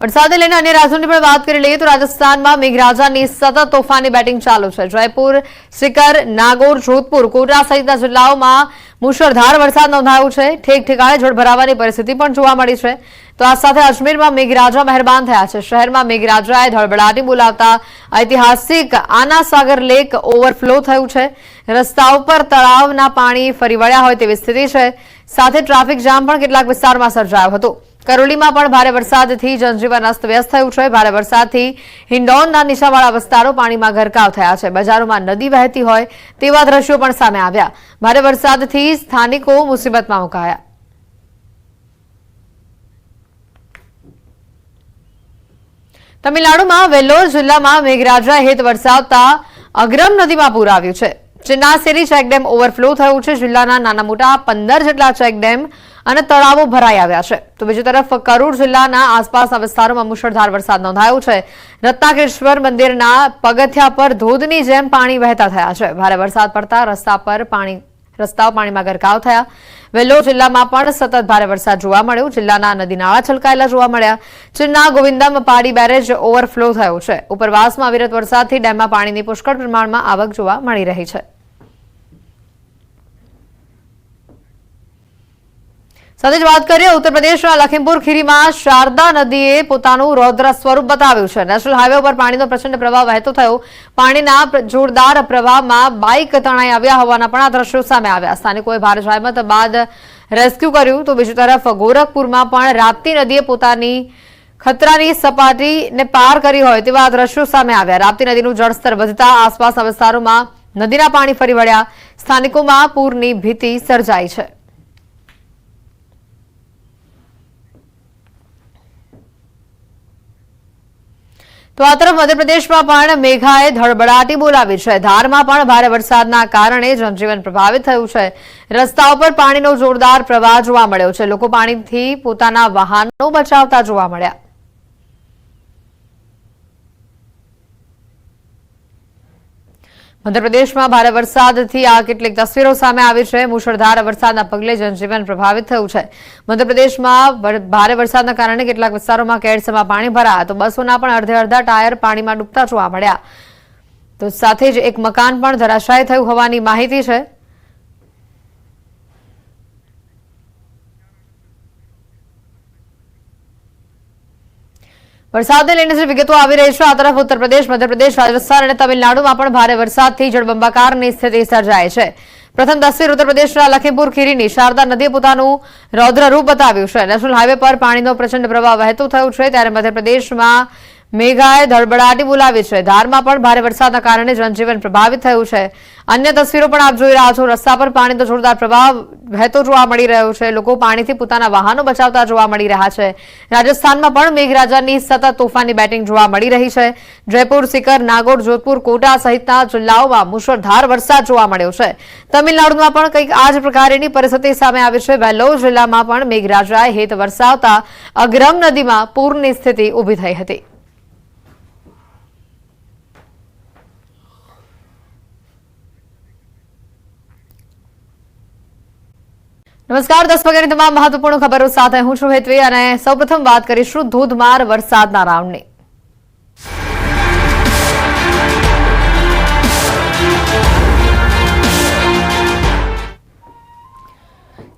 વરસાદને લઈને અન્ય રાજ્યોની પણ વાત કરી લઈએ તો રાજસ્થાનમાં મેઘરાજાની સતત તોફાની બેટિંગ ચાલુ છે. જયપુર સિકર નાગોર, જોધપુર કોટા સહિતના જિલ્લાઓમાં મુશળધાર વરસાદ નોંધાયો છે. ઠેક ઠેકાણે જળ ભરાવાની પરિસ્થિતિ પણ જોવા મળી છે. તો આ સાથે અજમેરમાં મેઘરાજા મહેરબાન થયા છે. શહેરમાં મેઘરાજાએ ધડબડાટી બોલાવતા ઐતિહાસિક આનાસાગર લેક ઓવરફ્લો થયું છે. રસ્તાઓ પર તળાવના પાણી ફરી વળ્યા હોય તેવી સ્થિતિ છે. સાથે ટ્રાફિક જામ પણ કેટલાક વિસ્તારમાં સર્જાયો હતો. કરોલીમાં પણ ભારે વરસાદથી જનજીવન અસ્તવ્યસ્ત થયું છે. ભારે વરસાદથી હિંડોનના નીચાણવાળા વિસ્તારો પાણીમાં ગરકાવ થયા છે. બજારોમાં નદી વહેતી હોય તેવા દ્રશ્યો પણ સામે આવ્યા. ભારે વરસાદથી સ્થાનિકો મુસીબતમાં મુકાયા. તમિલનાડુમાં વેલ્લોર જિલ્લામાં મેઘરાજા હેત વરસાવતા અગ્રમ નદીમાં પૂર આવ્યું છે. ચિન્નાસેરી ચેકડેમ ઓવરફ્લો થયું છે. જિલ્લાના નાના મોટા પંદર જેટલા ચેકડેમ અને તળાવો ભરાઈ આવ્યા છે. તો બીજી તરફ કરૂર જિલ્લાના આસપાસના વિસ્તારોમાં મુશળધાર વરસાદ નોંધાયો છે. રત્નાકેશ્વર મંદિરના પગથિયા પર ધોધની જેમ પાણી વહેતા થયા છે. ભારે વરસાદ પડતા રસ્તા પર પાણી, રસ્તાઓ પાણીમાં ગરકાવ થયા. વેલ્લોર જિલ્લામાં પણ સતત ભારે વરસાદ જોવા મળ્યો. જિલ્લાના નદી નાળા છલકાયેલા જોવા મળ્યા. ચિન્ના ગોવિંદમ પાડી બેરેજ ઓવરફ્લો થયો છે. ઉપરવાસમાં અવિરત વરસાદથી ડેમમાં પાણીની પુષ્કળ પ્રમાણમાં આવક જોવા મળી રહી છે. સાથે જ વાત કરીએ ઉત્તર પ્રદેશના લખીમપુર ખીરીમાં શારદા નદીએ પોતાનું રૌદ્ર સ્વરૂપ બતાવ્યું છે. નેશનલ હાઈવે પર પાણીનો પ્રચંડ પ્રવાહ વહેતો થયો. પાણીના જોરદાર પ્રવાહમાં બાઇક તણાઈ આવ્યા હોવાના પણ આ દ્રશ્યો સામે આવ્યા. સ્થાનિકોએ ભારે જહેમત બાદ રેસ્ક્યુ કર્યું. તો બીજી તરફ ગોરખપુરમાં પણ રાપ્તી નદીએ પોતાની ખતરાની સપાટીને પાર કરી હોય તેવા દ્રશ્યો સામે આવ્યા. રાપ્તી નદીનું જળસ્તર વધતા આસપાસના વિસ્તારોમાં નદીના પાણી ફરી વળ્યા. સ્થાનિકોમાં પૂરની ભીતિ સર્જાઈ છે. તો આ તરફ મધ્યપ્રદેશમાં પણ મેઘાએ ધડબડાટી બોલાવી છે. ધારમાં પણ ભારે વરસાદના કારણે જનજીવન પ્રભાવિત થયું છે. રસ્તાઓ પર પાણીનો જોરદાર પ્રવાહ જોવા મળ્યો છે. લોકો પાણીથી પોતાના વાહનો બચાવતા જોવા મળ્યા. મધ્યપ્રદેશમાં ભારે વરસાદથી આ કેટલીક તસવીરો સામે આવી છે. મુશળધાર વરસાદના પગલે જનજીવન પ્રભાવિત થયું છે. મધ્યપ્રદેશમાં ભારે વરસાદના કારણે કેટલાક વિસ્તારોમાં કેડસમાં પાણી ભરાયા તો બસોના પણ અડધે અડધા ટાયર પાણીમાં ડૂબતા જોવા મળ્યા. તો સાથે જ એક મકાન પણ ધરાશાયી થયું હોવાની માહિતી છે. વરસાદને લઈને જે વિગતો આવી રહી છે, આ તરફ ઉત્તર પ્રદેશ મધ્યપ્રદેશ રાજસ્થાન અને તમિલનાડુમાં પણ ભારે વરસાદથી જળબંબાકારની સ્થિતિ સર્જાય છે. પ્રથમ તસવીર ઉત્તર પ્રદેશના લખીમપુર ખીરીની શારદા નદીએ પોતાનું રૌદ્ર રૂપ બતાવ્યું છે. નેશનલ હાઈવે પર પાણીનો પ્રચંડ પ્રવાહ વહેતો થયો છે. ત્યારે મધ્યપ્રદેશમાં મેઘાએ ધડબડાટી બોલાવી છે. ધારમાં પણ ભારે વરસાદના કારણે જનજીવન પ્રભાવિત થયું છે. અન્ય તસવીરો પણ આપ જોઈ રહ્યા છો. રસ્તા પર પાણીનો જોરદાર પ્રવાહ વહેતો જોવા મળી રહ્યો છે. લોકો પાણીથી પોતાના વાહનો બચાવતા જોવા મળી રહ્યા છે. રાજસ્થાનમાં પણ મેઘરાજાની સતત તોફાની બેટિંગ જોવા મળી રહી છે. જયપુર સિકર નાગોર, જોધપુર, કોટા સહિતના જિલ્લાઓમાં મુશળધાર વરસાદ જોવા મળ્યો છે. તમિલનાડુમાં પણ કંઈક આ જ પ્રકારની પરિસ્થિતિ સામે આવી છે. વેલ્લોર જિલ્લામાં પણ મેઘરાજાએ હેત વરસાવતા અગ્રમ નદીમાં પૂરની સ્થિતિ ઊભી થઈ હતી. નમસ્કાર, દસ વાગ્યાની તમામ મહત્વપૂર્ણ ખબરો સાથે હું છું હેતવી અને સૌપ્રથમ વાત કરીશું ધોધમાર વરસાદના રાઉન્ડની.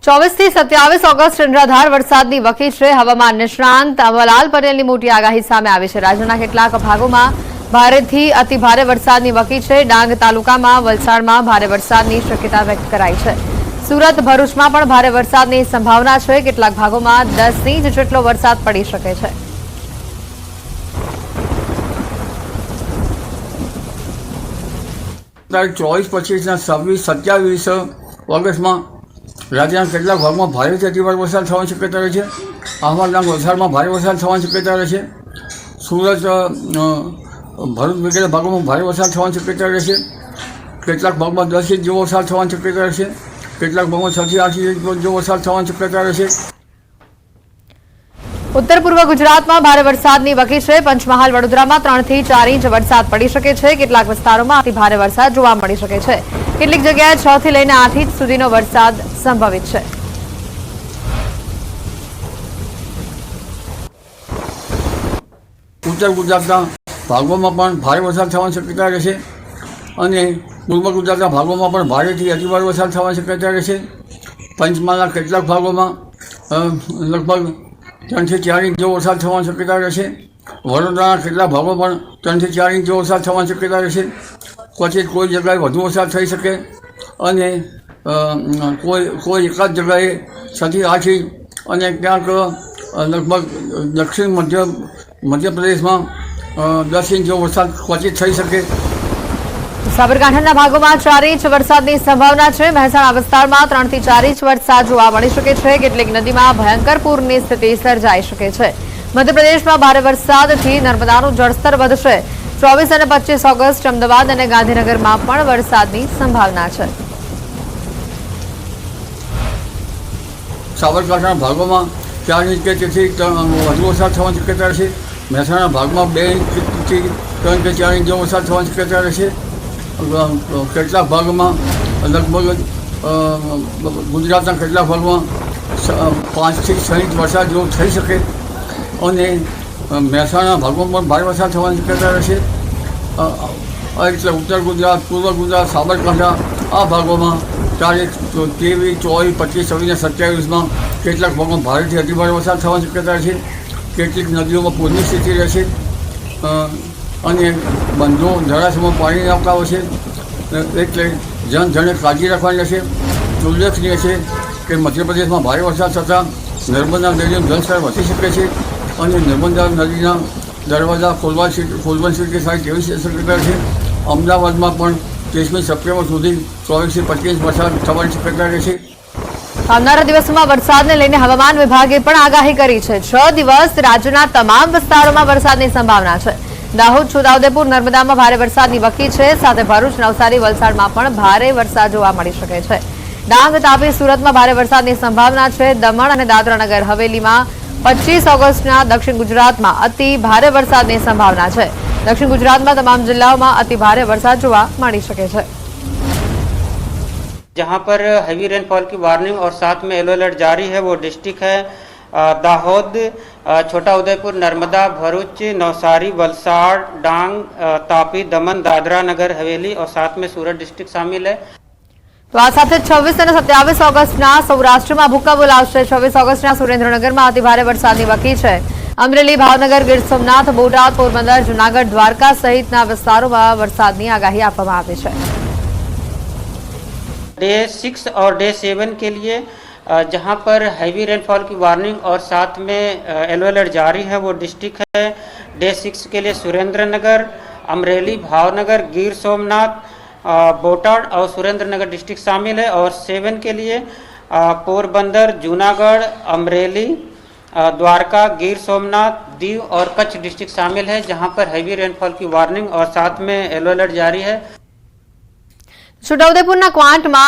ચોવીસથી સત્યાવીસ ઓગસ્ટ નિરાધાર વરસાદની વકી છે. હવામાન નિષ્ણાંત અમલાલ પટેલની મોટી આગાહી સામે આવી છે. રાજ્યના કેટલાક ભાગોમાં ભારેથી અતિ ભારે વરસાદની વકી છે. ડાંગ તાલુકામાં, વલસાડમાં ભારે વરસાદની શક્યતા વ્યક્ત કરાઈ છે. સુરત ભરૂચમાં પણ ભારે વરસાદની સંભાવના છે. કેટલાક ભાગોમાં દસ ઇંચ જેટલો વરસાદ પડી શકે છે. તારીખ ચોવીસ, પચીસના છવ્વીસ, સત્યાવીસ ઓગસ્ટમાં રાજ્યના કેટલાક ભાગમાં ભારેથી અતિભાર વરસાદ થવાની શક્યતા રહે છે. અહમદના વલસાડમાં ભારે વરસાદ થવાની શક્યતા રહે છે. સુરત ભરૂચ વગેરે ભાગોમાં ભારે વરસાદ થવાની શક્યતા રહે છે. કેટલાક ભાગમાં દસ ઇંચ જેવો વરસાદ થવાની શક્યતા રહે છે. કેટલાક ભાગમાં છથી આઠ ઇંચ જો વરસાદ થવાની શક્યતા રહેશે ઉત્તર પૂર્વ ગુજરાતમાં ભારે વરસાદની વકી છે. પંચમહાલ વડોદરામાં ત્રણથી ચાર ઇંચ વરસાદ પડી શકે છે. કેટલાક વિસ્તારોમાં અતિ ભારે વરસાદ જોવા મળી શકે છે. કેટલીક જગ્યાએ છ થી લઈને આઠ ઇંચ સુધીનો વરસાદ સંભવિત છે. ઉત્તર ગુજરાતના ભાગોમાં પણ ભારે વરસાદ થવાની શક્યતા રહેશે અને પૂર્વ ગુજરાતના ભાગોમાં પણ ભારેથી અતિભાર વરસાદ થવાની શક્યતા રહેશે પંચમહાલના કેટલાક ભાગોમાં લગભગ ત્રણથી ચાર ઇંચ જેવો વરસાદ થવાની શક્યતા રહેશે વડોદરાના કેટલાક ભાગો પણ ત્રણથી ચાર ઇંચ વરસાદ થવાની શક્યતા રહેશે ક્વચિત કોઈ જગ્યાએ વધુ વરસાદ થઈ શકે અને કોઈ કોઈ એકાદ જગ્યાએ છથી આઠ ઇંચ અને ક્યાંક લગભગ દક્ષિણ મધ્ય, મધ્યપ્રદેશમાં દસ ઇંચ જેવો વરસાદ ક્વચિત થઈ શકે. સાબરકાંઠાના ભાગોમાં ચાર ઇંચ વરસાદની સંભાવના છે. મહેસાણા વિસ્તારમાં ત્રણથી ચાર ઇંચ વરસાદ જોવા મળી શકે છે. કેટલીક નદીમાં ભયંકર પૂરની સ્થિતિ સર્જાઈ શકે છે. મધ્યપ્રદેશમાં ભારે વરસાદથી નર્મદાનું જળસ્તર વધશે. ચોવીસ અને પચીસ ઓગસ્ટ અમદાવાદ અને ગાંધીનગરમાં પણ વરસાદની સંભાવના છે. સાબરકાંઠાના ભાગોમાં ચાર ઇંચ કે તેથી વધુ વરસાદ થવાની શક્યતા રહેશે. મહેસાણા ભાગમાં બે ઇંચથી ત્રણ કે ચાર ઇંચ જેવો વરસાદ થવાની શક્યતા રહેશે. અ, કેટલાક ભાગમાં લગભગ ગુજરાતના કેટલાક ભાગમાં પાંચથી છ ઇંચ વરસાદ જેવો થઈ શકે? અને મહેસાણા ભાગોમાં પણ ભારે વરસાદ થવાની શક્યતા રહેશે? એટલે ઉત્તર ગુજરાત પૂર્વ ગુજરાત સાબરકાંઠા આ ભાગોમાં તારીખ ત્રેવીસ ચોવીસ પચીસ છવ્વીસ સત્યાવીસમાં કેટલાક ભાગમાં ભારેથી અતિભારે વરસાદ થવાની શક્યતા રહેશે? કેટલીક નદીઓમાં પૂરની સ્થિતિ રહેશે? અને બંધો જળાશયમાં પાણી હોય છે. એટલે જણ જણે કાળજી રાખવાની છે ઉલ્લેખનીય છે કે મધ્યપ્રદેશમાં ભારે વરસાદ થતાં નર્મદા નદીનું જળસ્તર વધી શકે છે અને નર્મદા નદીના દરવાજા ખોલવા ખોલવા શકે થાય તેવી શક્યતા છે અમદાવાદમાં પણ ત્રીસમી સપ્ટેમ્બર સુધી ચોવીસથી પચીસ વરસાદ થવાની શક્યતા રહેશે. આવનારા દિવસોમાં વરસાદને લઈને હવામાન વિભાગે પણ આગાહી કરી છે. છ દિવસ રાજ્યના તમામ વિસ્તારોમાં વરસાદની સંભાવના છે. દાહોદ છોટાઉદેપુર નર્મદામાં ભારે વરસાદની વકી છે સાથે ભરૂચ નવસારી વલસાડમાં પણ ભારે વરસાદ જોવા મળી શકે છે ડાંગ તાપી સુરતમાં ભારે વરસાદની સંભાવના છે દમણ અને દાદરાનગર હવેલીમાં પચીસ ઓગસ્ટના દક્ષિણ ગુજરાતમાં અતિ ભારે વરસાદની સંભાવના છે દક્ષિણ ગુજરાતમાં તમામ જિલ્લાઓમાં અતિ ભારે વરસાદ જોવા મળી શકે છે जहां पर हैवी रेनफॉल की वार्निंग और साथ में येलो अलर्ट जारी है वो डिस्ट्रिक्ट है अ, दाहोद अ, छोटा उदयपुर नर्मदा भरूच नवसारी वलसाड़ डांग अ, तापी दमन दादरा नगर हवेली और साथ में सूरत डिस्ट्रिक्ट शामिल है તો આ સાથે છવ્વીસ અને સત્યાવીસ ઓગસ્ટના સૌરાષ્ટ્રમાં ભૂક્કા બોલાવશે છવ્વીસ ઓગસ્ટના સુરેન્દ્રનગરમાં અતિભારે વરસાદની વકી છે અમરેલી ભાવનગર ગીર સોમનાથ બોટાદ પોરબંદર જુનાગઢ દ્વારકા સહિતના વિસ્તારોમાં વરસાદની આગાહી આપવામાં આવી છે डे सिक्स और डे सेवन के लिए अ, जहां पर हैवी रेनफॉल की वार्निंग और साथ में येलो अलर्ट जारी है वो डिस्ट्रिक्ट है डे सिक्स के लिए सुरेंद्र नगर अमरेली भावनगर गिर सोमनाथ अ, बोटाड और सुरेंद्र नगर डिस्ट्रिक्ट शामिल है और सेवन के लिए अ, पोरबंदर जूनागढ़ अमरेली अ, द्वारका गिर सोमनाथ दीव और कच्छ डिस्ट्रिक्ट शामिल है जहां पर हैवी रेनफॉल की वार्निंग और साथ में येलो अलर्ट जारी है છોટાઉદેપુરના ક્વાંટમાં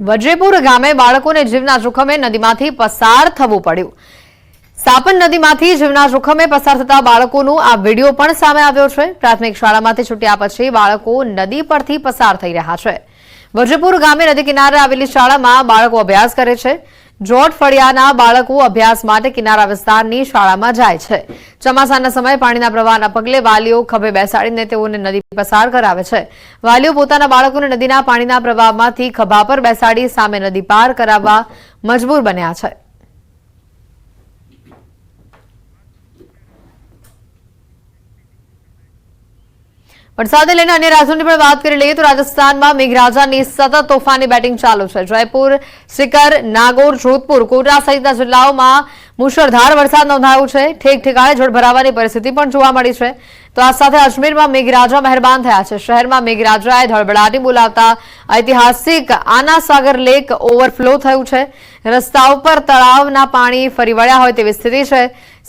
વજરેપુર ગામે બાળકોને જીવના જોખમે નદીમાંથી પસાર થવું પડ્યું. સાપન નદીમાંથી જીવના જોખમે પસાર થતા બાળકોનું આ વીડિયો પણ સામે આવ્યો છે. પ્રાથમિક શાળામાંથી છૂટ્યા પછી બાળકો નદી પરથી પસાર થઈ રહ્યા છે. વજ્રપુર ગામે નદી કિનારે આવેલી શાળામાં બાળકો અભ્યાસ કરે છે. જોટ ફળિયાના બાળકો અભ્યાસ માટે કિનારા વિસ્તારની શાળામાં જાય છે. ચોમાસાના સમયે પાણીના પ્રવાહના પગલે વાલીઓ ખભે બેસાડીને તેઓને નદી પસાર કરાવે છે. વાલીઓ પોતાના બાળકોને નદીના પાણીના પ્રવાહમાંથી ખભા પર બેસાડી સામે નદી પાર કરાવવા મજબૂર બન્યા છે. વરસાદને લઈને અન્ય રાજ્યોની પણ વાત કરી લઈએ તો રાજસ્થાનમાં મેઘરાજાની સતત તોફાની બેટિંગ ચાલુ છે. જયપુર સિકર નાગોર, જોધપુર કોટા સહિતના જિલ્લાઓમાં મુશળધાર વરસાદ નોંધાયો છે. ઠેક ઠેકાણે જળ ભરાવાની પરિસ્થિતિ પણ જોવા મળી છે. તો આ સાથે અજમેરમાં મેઘરાજા મહેરબાન થયા છે. શહેરમાં મેઘરાજાએ ધળબડાટી બોલાવતા ઐતિહાસિક આનાસાગર લેક ઓવરફ્લો થયું છે. રસ્તા ઉપર તળાવના પાણી ફરી વળ્યા હોય તેવી સ્થિતિ છે.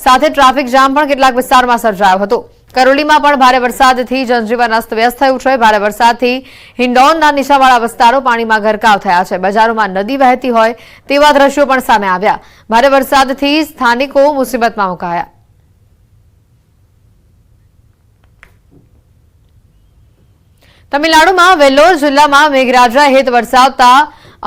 સાથે ટ્રાફિક જામ પણ કેટલાક વિસ્તારમાં સર્જાયો હતો. કરોલીમાં પણ ભારે વરસાદથી જનજીવન અસ્તવ્યસ્ત થયું છે. ભારે વરસાદથી હિંડોનના નીચાવાળા વિસ્તારો પાણીમાં ગરકાવ થયા છે. બજારોમાં નદી વહેતી હોય તેવા દ્રશ્યો પણ સામે આવ્યા. ભારે વરસાદથી સ્થાનિકો મુસીબતમાં મુકાયા. તમિલનાડુમાં વેલ્લોર જિલ્લામાં મેઘરાજા હેત વરસાવતા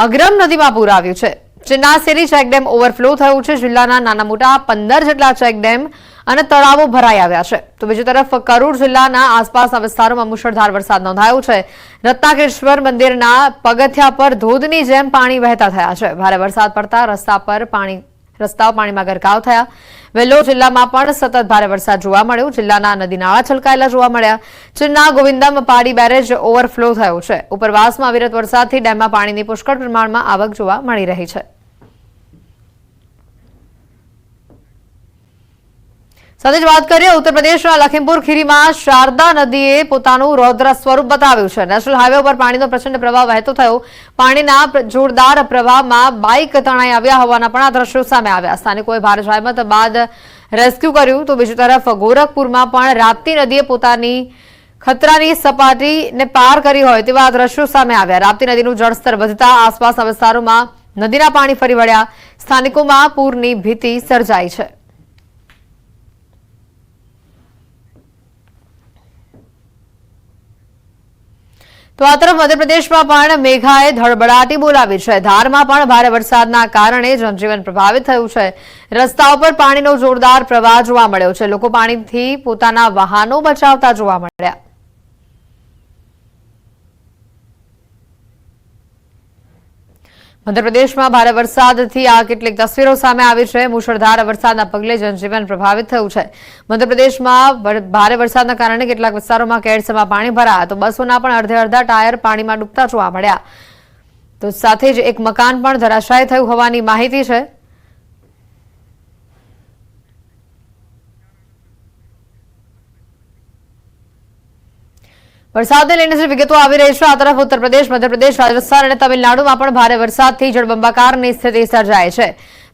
અગ્રમ નદીમાં પૂર આવ્યું છે. ચિન્નાસેરી ચેકડેમ ઓવરફ્લો થયું છે. જિલ્લાના નાના મોટા પંદર જેટલા ચેકડેમ અને તળાવો ભરાઈ આવ્યા છે. તો બીજી તરફ કરૂર જિલ્લાના આસપાસના વિસ્તારોમાં મુશળધાર વરસાદ નોંધાયો છે. રત્નાકેશ્વર મંદિરના પગથિયા પર ધોધની જેમ પાણી વહેતા થયા છે. ભારે વરસાદ પડતા રસ્તા પર પાણી, રસ્તાઓ પાણીમાં ગરકાવ થયા. વેલ્લોર જિલ્લામાં પણ સતત ભારે વરસાદ જોવા મળ્યો. જિલ્લાના નદી નાળા છલકાયેલા જોવા મળ્યા. ચીનના ગોવિંદમ પાડી બેરેજ ઓવરફ્લો થયો છે. ઉપરવાસમાં અવિરત વરસાદથી ડેમમાં પાણીની પુષ્કળ પ્રમાણમાં આવક જોવા મળી રહી છે. સાથે જ વાત કરીએ, ઉત્તર પ્રદેશના લખીમપુર ખીરીમાં શારદા નદીએ પોતાનું રૌદ્ર સ્વરૂપ બતાવ્યું છે. નેશનલ હાઈવે ઉપર પાણીનો પ્રચંડ પ્રવાહ વહેતો થયો. પાણીના જોરદાર પ્રવાહમાં બાઇક તણાઈ આવ્યા હોવાના પણ આ દ્રશ્યો સામે આવ્યા. સ્થાનિકોએ ભારે જહેમત બાદ રેસ્ક્યુ કર્યું. તો બીજી તરફ, ગોરખપુરમાં પણ રાપ્તી નદીએ પોતાની ખતરાની સપાટીને પાર કરી હોય તેવા દ્રશ્યો સામે આવ્યા. રાપ્તી નદીનું જળસ્તર વધતા આસપાસના વિસ્તારોમાં નદીના પાણી ફરી વળ્યા. સ્થાનિકોમાં પૂરની ભીતિ સર્જાઈ છે. તો આ તરફ મધ્યપ્રદેશમાં પણ મેઘાએ ધડબડાટી બોલાવી છે. ધારમાં પણ ભારે વરસાદના કારણે જનજીવન પ્રભાવિત થયું છે. રસ્તાઓ પર પાણીનો જોરદાર પ્રવાહ જોવા મળ્યો છે. લોકો પાણીથી પોતાના વાહનો બચાવતા જોવા મળ્યા. મધ્યપ્રદેશમાં ભારે વરસાદથી આ કેટલીક તસવીરો સામે આવી છે. મુશળધાર વરસાદના પગલે જનજીવન પ્રભાવિત થયું છે. મધ્યપ્રદેશમાં ભારે વરસાદના કારણે કેટલાક વિસ્તારોમાં કેડસમાં પાણી ભરાયા તો બસોના પણ અડધે અડધા ટાયર પાણીમાં ડૂબતા જોવા મળ્યા. તો સાથે જ એક મકાન પણ ધરાશાયી થયું હોવાની માહિતી છે. વરસાદને લઈને વિગતો આવી રહી છે, આ તરફ ઉત્તર પ્રદેશ, મધ્યપ્રદેશ, રાજસ્થાન અને તમિલનાડુમાં પણ ભારે વરસાદથી જળબંબાકારની સ્થિતિ સર્જાય છે.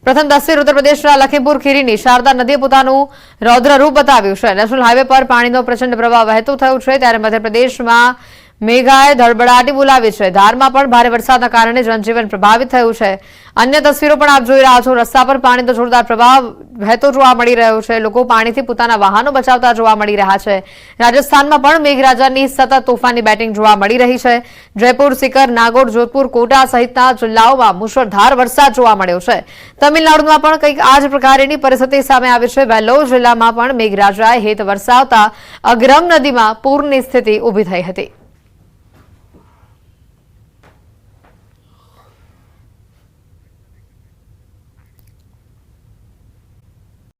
પ્રથમ તસવીર ઉત્તર પ્રદેશના લખીમપુર ખીરીની શારદા નદીએ પોતાનું રૌદ્ર રૂપ બતાવ્યું છે. નેશનલ હાઈવે પર પાણીનો પ્રચંડ પ્રવાહ વહેતો થયો છે, ત્યારે મધ્યપ્રદેશમાં મેઘાએ ધડબડાટી બોલાવી છે. ધારમાં પણ ભારે વરસાદના કારણે જનજીવન પ્રભાવિત થયું છે. અન્ય તસવીરો પણ આપ જોઈ રહ્યા છો. રસ્તા પર પાણીનો જોરદાર પ્રભાવ વહેતો જોવા મળી રહ્યો છે. લોકો પાણીથી પોતાના વાહનો બચાવતા જોવા મળી રહ્યા છે. રાજસ્થાનમાં પણ મેઘરાજાની સતત તોફાની બેટિંગ જોવા મળી રહી છે. જયપુર, સિકર, નાગોર, જોધપુર, કોટા સહિતના જિલ્લાઓમાં મુશળધાર વરસાદ જોવા મળ્યો છે. તમિલનાડુમાં પણ કંઈક આ જ પ્રકારની પરિસ્થિતિ સામે આવી છે. વેલ્લોર જિલ્લામાં પણ મેઘરાજાએ હેત વરસાવતા અગ્રમ નદીમાં પૂરની સ્થિતિ ઊભી થઈ હતી.